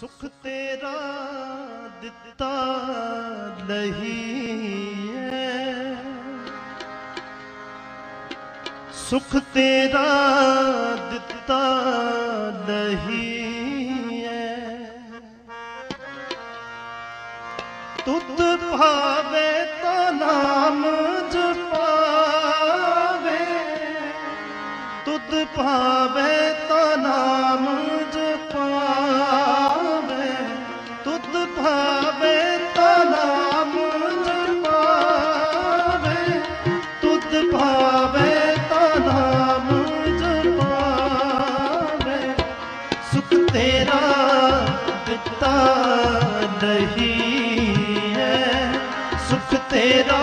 ਸੁਖ ਤੇਰਾ ਦਿੱਤਾ ਨਹੀਂ ਹੈ ਸੁਖ ਤੇਰਾ ਦਿੱਤਾ ਨਹੀਂ ਹੈ ਤੁਧ ਭਾਵੇ ਤਾਂ ਨਾਮ ਜਪਾਵੇ ਤੁਧ ਭਾਵੇ ਤਾਂ ਨਾਮ ਤੇਰਾ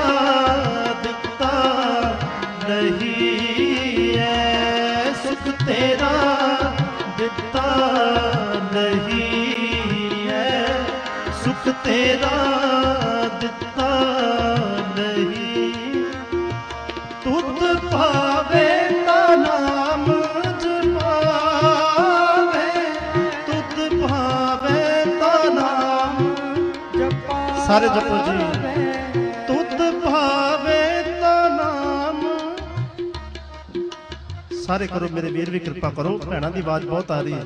ਦਿੱਤਾ ਨਹੀਂ ਹੈ ਸੁਖ ਤੇਰਾ ਦਿੱਤਾ ਨਹੀਂ ਹੈ ਸੁਖ ਤੇਰਾ ਦਿੱਤਾ ਨਹੀਂ। ਤੁਧ ਭਾਵੇ ਤਾਂ ਨਾਮ ਜਪਾਵੇ। ਤੁਧ ਭਾਵੇ ਤਾਂ ਨਾਮ ਸਾਰੇ ਜਪੋ ਜੀ। ਸਾਰੇ ਕਰੋ ਮੇਰੇ ਵੀਰ ਵੀ ਕਿਰਪਾ ਕਰੋ। ਭੈਣਾਂ ਦੀ ਆਵਾਜ਼ ਬਹੁਤ ਆ ਰਹੀ ਹੈ।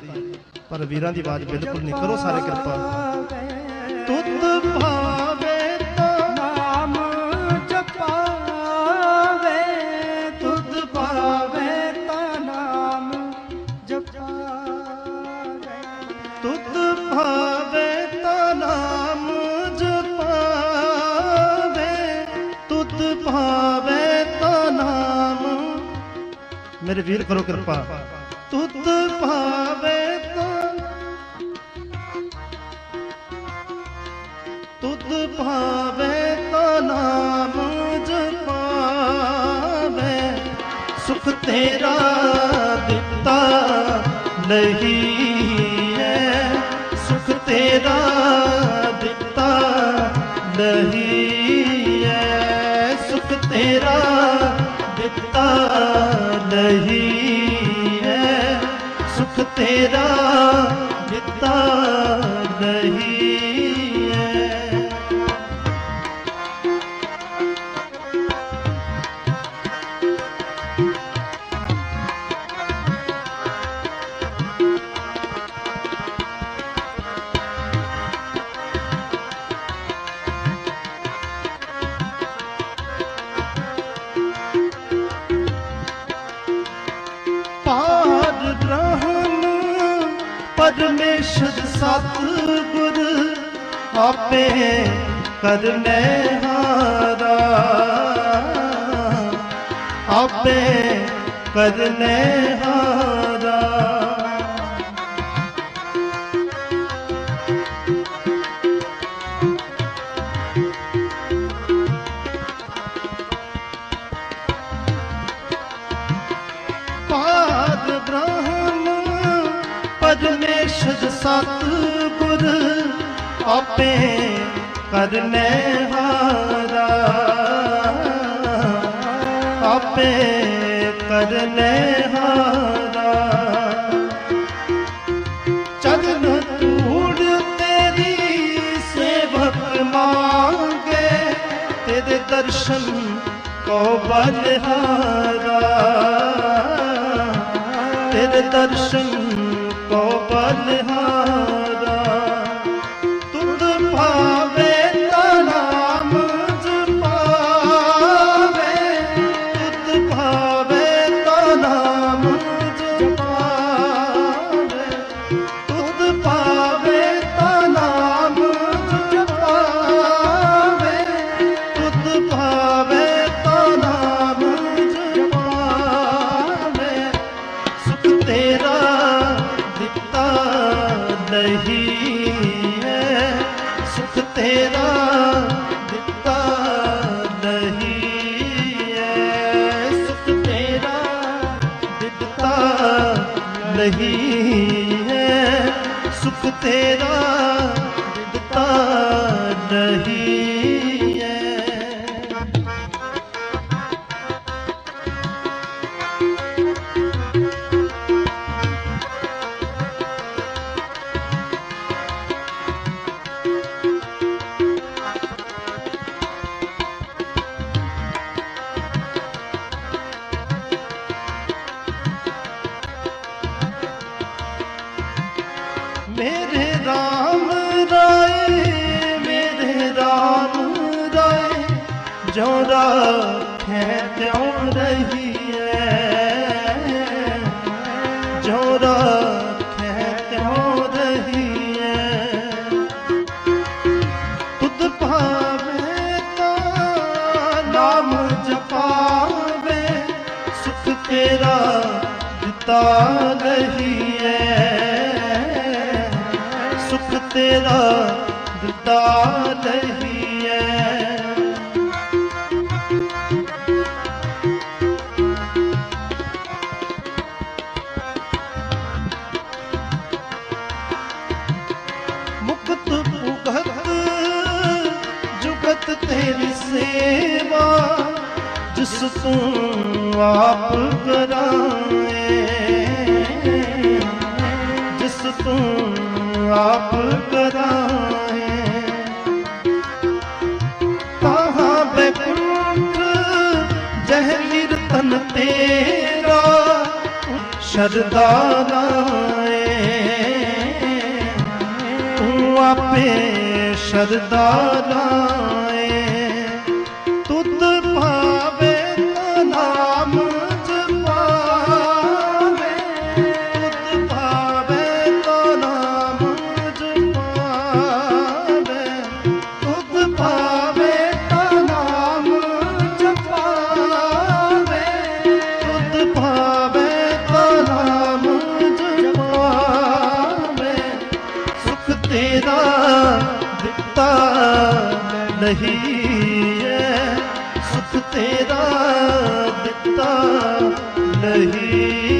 ਪਰ ਵੀਰਾਂ ਦੀ ਆਵਾਜ਼ ਬਿਲਕੁਲ ਨਹੀਂ ਕਰੋ ਸਾਰੇ ਕਿਰਪਾ। ਤੁਧ ਮੇਰੇ ਵੀਰ ਕਰੋ ਕਿਰਪਾ। ਤੁਧ ਭਾਵੇ ਤਾਂ। ਤੁਧ ਭਾਵੇ ਤਾਂ ਨਾਮ ਜਪਾਵੇ। ਸੁਖ ਤੇਰਾ ਦਿੱਤਾ ਨਹੀਂ ਹੈ ਸੁਖ ਤੇਰਾ ਦਿੱਤਾ ਨਹੀਂ ਹੈ ਸੁਖ ਤੇਰਾ ਦਿੱਤਾ ਨਹੀਂ ਹੈ। ਸੁਖ ਤੇਰਾ ਸਤਿਗੁਰ ਆਪੇ ਕਰਨੇ ਹਾਰਾ ਆਪੇ ਕਰਨੇ ਹਾਰਾ ਪਾਦ ਬ੍ਰਹਮ ਪਰਮੇਸ਼ਰ ਸਤ ਆਪੇ ਕਰਨੇ ਹਾਰਾ ਆਪੇ ਕਰਨੇ ਹਾਰਾ ਚਰਨ ਧੂੜ ਤੇਰੀ ਸੇਵਕ ਮੰਗੇ, ਤੇਰੇ ਦਰਸ਼ਨ ਕੋ ਬਲਹਾਰਾ। ਤੇਰੇ ਦਰਸ਼ਨ ਕੋ ਬਲਹਾਰਾ। ਨਹੀਂ ਹੈ ਸੁਖ ਤੇਰਾ ਦਿੱਤਾ ਲਹੀਏ ਸੁਖ ਤੇਰਾ ਦਿੱਤਾ ਲਹੀਏ ਮੁਕਤ ਭੁਗਤ ਜੁਗਤ ਤੇਰੀ ਸੇਵਾ, ਜਿਸ ਤੂੰ ਆਪ ਕਰਾਏ ਆਪ ਕਰਾਏ। ਤਾਹਾਂ ਬੈਕੁੰਠ ਜਹ ਕੀਰਤਨ ਤੇਰਾ ਸ਼ਰਦਾ ਤੂੰ ਆਪੇ ਸ਼ਰਦਾ ਨਹੀਂ ਹੈ ਸੁਖ ਤੇਰਾ ਦਿੱਤਾ ਨਹੀਂ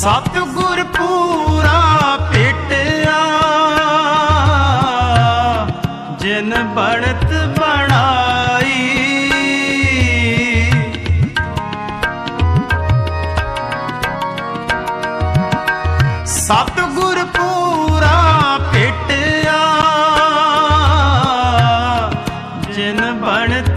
ਸਤਿਗੁਰ ਪੂਰਾ ਭੇਟਿਆ ਜਿਨ ਬਣਤ ਬਣਾਈ। ਸਤਿਗੁਰ ਪੂਰਾ ਭੇਟਿਆ ਜਿਨ ਬਣਤ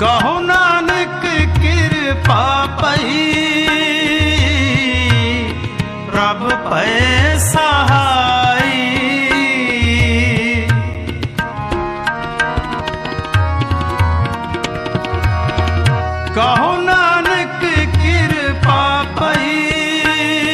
ਕਹੋ ਨਾਨਕ ਕਿਰਪਾ ਪਈ ਪ੍ਰਭ ਭੈ ਸਹਾਈ।